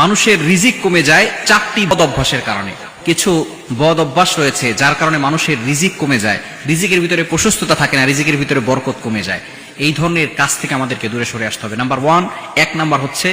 মানুষের রিজিক কমে যায় চারটি বদ অভ্যাসের কারণে। কিছু বদ অভ্যাস রয়েছে যার কারণে মানুষের রিজিক কমে যায়। রিজিকের ভিতরে প্রশস্ততা থাকে না, রিজিকের ভিতরে বরকত কমে যায়। এই ধরনের কাজ থেকে আমাদেরকে দূরে সরে আসতে হবে। নাম্বার ওয়ান এক নাম্বার হচ্ছে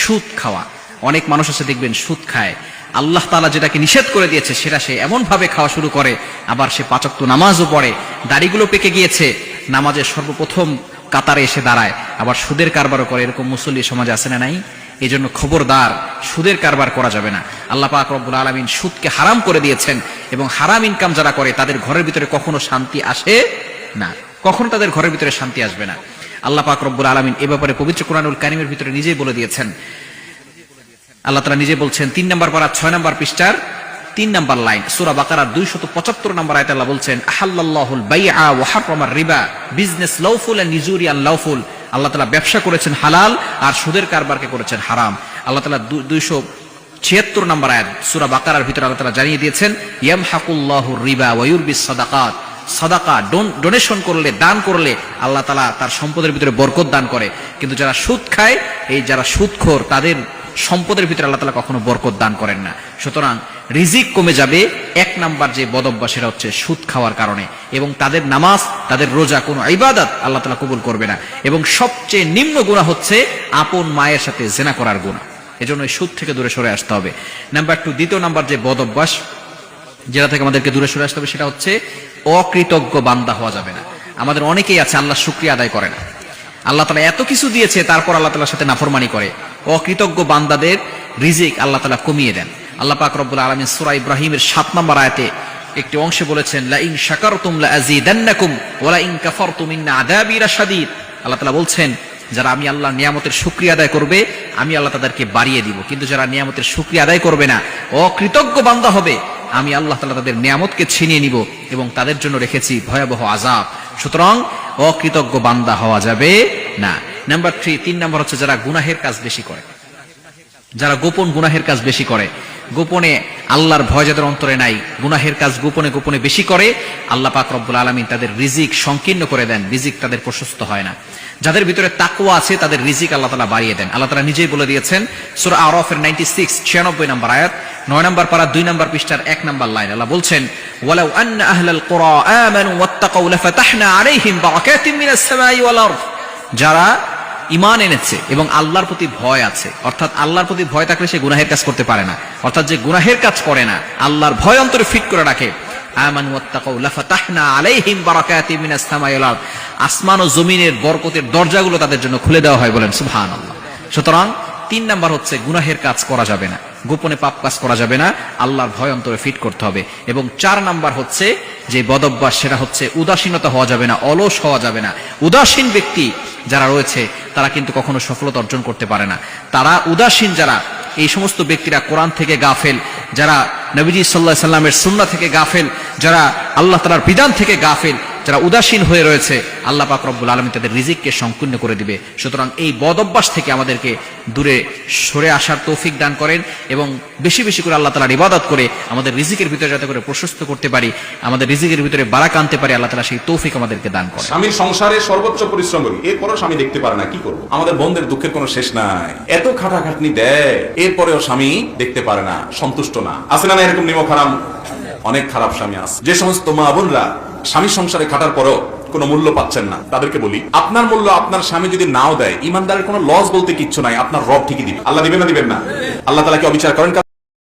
সুদ খাওয়া। অনেক মানুষ আছে দেখবেন সুদ খায়। আল্লাহ তালা যেটাকে নিষেধ করে দিয়েছে সেটা সে এমন ভাবে খাওয়া শুরু করে, আবার সে পাচক্ত নামাজও পড়ে। দাড়িগুলো পেকে গিয়েছে, নামাজের সর্বপ্রথম কাতারে এসে দাঁড়ায়, আবার সুদের কারবারও করে। এরকম মুসল্লি সমাজে আছে না নাই? এই জন্য খবরদার, সুদের কারবার করা যাবে না। আল্লাহ পাক রব্বুল আলমিন সুদকে হারাম করে দিয়েছেন এবং হারাম ইনকাম যারা করে, তাদের ঘরের ভিতরে কখনো শান্তি আসে না। কখনো তাদের ঘরের ভিতরে শান্তি আসবে না। আল্লাহ পাক রব্বুল আলমিন এ ব্যাপারে পবিত্র কোরআনুল কারিমের ভিতরে নিজেই বলে দিয়েছেন। আল্লাহ তালা নিজে বলছেন, তিন নম্বর পারা, ছয় নম্বর পৃষ্ঠার তিন নম্বর লাইন, সুরা বাকারার দুইশত পঁচাত্তর নম্বর আয়তে আল্লাহ বলছেন আহাল্লাহুল বাইআ ওয়া হারামার রিবা, বিজনেস লাউফুল এন্ড নিজুরিয়ান লাউফুল। আল্লাহ তালা ব্যবসা করেছেন হালাল আর সুদের কারবারকে করেছেন হারাম। আল্লাহ তালা দুইশো ছিয়াত্তর নম্বর আয়াত, সুরা বাকারার ভিতরে আল্লাহ তালা জানিয়ে দিয়েছেন ইয়াম হাকুল্লাহ রিবা ওয়ুরবিস সাদাকাত। সাদাকা ডোনেশন করলে, দান করলে আল্লাহ তালা তার সম্পদের ভিতরে বরকত দান করে। কিন্তু যারা সুদ খায়, এই যারা সুদখোর, তাদের সম্পদের ভিতরে আল্লাহ তালা কখনো বরকত দান করেন না। সুতরাং রিজিক কমে যাবে, এক নাম্বার যে বদভ্যাস সেটা হচ্ছে সুদ খাওয়ার কারণে। এবং তাদের নামাজ, তাদের রোজা কোনো ইবাদত আল্লাহ তালা কবুল করবে না। এবং সবচেয়ে নিম্ন গুণা হচ্ছে আপন মায়ের সাথে জেনা করার গুণা এজন্য সুদ থেকে দূরে সরে আসতে হবে। নাম্বার টু, দ্বিতীয় নাম্বার যে বদ অভ্যাস যেটা থেকে আমাদেরকে দূরে সরে আসতে হবে সেটা হচ্ছে অকৃতজ্ঞ বান্দা হওয়া যাবে না। আমাদের অনেকেই আছে, আল্লাহ শুক্রিয়া আদায় করে না। আল্লাহ তালা এত কিছু দিয়েছে, তারপর আল্লাহ তালার সাথে নাফরমানি করে। অকৃতজ্ঞ বান্দাদের রিজিক আল্লাহ তালা কমিয়ে দেন। আল্লাহ পাক রব্বুল আলমিন সুরা ইব্রাহিমের সাত নম্বর আয়াতে একটি অংশে বলেছেন লা ইন শাকারতুম লা আযীদান্নাকুম ওয়া লা ইন কাফারতুম ইন্না আযাবি লাশাদীদ। আল্লাহ তাআলা বলছেন, যারা আমি আল্লাহ নিয়ামতের শুকরিয়া আদায় করবে, আমি আল্লাহ তাদেরকে বাড়িয়ে দিব। কিন্তু যারা নিয়ামতের শুকরিয়া আদায় করবে না, অকৃতজ্ঞ বান্দা হবে। আমি আল্লাহ তাআলা তাদের নিয়ামতকে ছিনিয়ে নিব এবং তাদের জন্য রেখেছি ভয়াবহ আযাব। সুতরাং অকৃতজ্ঞ বান্দা হওয়া যাবে না। নাম্বার থ্রি তিন নাম্বার হচ্ছে যারা গুনাহের কাজ বেশি করে। যারা গোপন গুনাহের কাজ বেশি করে। গোপনে আল্লাহর ভয় যাদের অন্তরে নাই, গুনাহের কাজ গোপনে গোপনে বেশি করে, আল্লাহ পাক রব্বুল আলমিন তাদের রিজিক সংকীর্ণ করে দেন, রিজিক তাদের প্রশস্ত হয় না। যাদের ভিতরে তাকুয়া আছে, তাদের রিজিক আল্লাহ তালা বাড়িয়ে দেন। আল্লাহ তালা নিজেই বলে দিয়েছেন, সুরা আরফের নাইনটি সিক্স ছিয়ানব্বই নম্বর আয়াত, নয় নম্বর পারা, দুই নম্বর পৃষ্ঠার এক নম্বর লাইন। আল্লাহ বলছেন, ওয়ালাউ আন্না আহলাল কুরা আমানু ওয়াত্তাকাউ লাফাতাহনা আলাইহিম বারাকাতিম মিনাস সামাই ওয়াল আরদ। যারা ইমান এনেছে এবং আল্লাহর প্রতি ভয় আছে। অর্থাৎ আল্লাহর প্রতি ভয় থাকলে সে গুনাহের কাজ করতে পারে না। অর্থাৎ যে গুনাহের কাজ করে না, আল্লাহর ভয় অন্তরে ফিট করে রাখে। আসমান ও জমিনের বরকতের দরজাগুলো তাদের জন্য খুলে দেওয়া হয় বলেন, সুবহানাল্লাহ। সুতরাং তিন নাম্বার হচ্ছে গুনাহের কাজ করা যাবে না। গোপনে পাপ কাজ করা যাবে না, আল্লাহর ভয় অন্তরে ফিট করতে হবে। এবং চার নাম্বার হচ্ছে যে বদভ্যাস, সেটা হচ্ছে উদাসীনতা হওয়া যাবে না, অলস হওয়া যাবে না। উদাসীন ব্যক্তি যারা রয়েছে তারা কিন্তু কখনো সফলতা অর্জন করতে পারে না। তারা উদাসীন যারা, এই সমস্ত ব্যক্তিরা কোরআন থেকে গাফেল, যারা নবীজি সাল্লাহ সাল্লামের সুন্না থেকে গাফেল, যারা আল্লাহ তালার বিধান থেকে গাফেল যারা উদাসীন হয়ে রয়েছে, আল্লাহ পাক রব্বুল আলমী তাদের রিজিককে সংকীর্ণ করে দিবে। সুতরাং এই বদ অভ্যাস থেকে আমাদেরকে দূরে সরে আসার তৌফিক দান করেন এবং বেশি বেশি করে আল্লাহ তালার ইবাদত করে আমাদের রিজিকের ভিতরে যাতে করে প্রশস্ত করতে পারি, আমাদের রিজিকের ভিতরে বারাক আনতে পারি, আল্লাহ তালা সেই তৌফিক আমাদেরকে দান করে স্বামীর সংসারে সর্বোচ্চ পরিশ্রম করি, এরপরেও স্বামী দেখতে পারে না, কি করব? আমাদের বন্ধের দুঃখের কোনো শেষ নাই। এত খাটাখাটনি দেয়, এরপরেও স্বামী দেখতে পারে না, সন্তুষ্ট না। আছে না এরকম নিমক হারাম? অনেক খারাপ স্বামী আছে। যে সমস্ত মা বোনরা স্বামী সংসারে খাটার পরও কোনো মূল্য পাচ্ছেন না, তাদেরকে বলি, আপনার মূল্য আপনার স্বামী যদি নাও দেয়, ইমানদারের কোনো লস বলতে কিচ্ছু নাই, আপনার রব ঠিকই দিবে। আল্লাহ দিবেন না দিবেন না? আল্লাহ তালাকে অবিচার করেন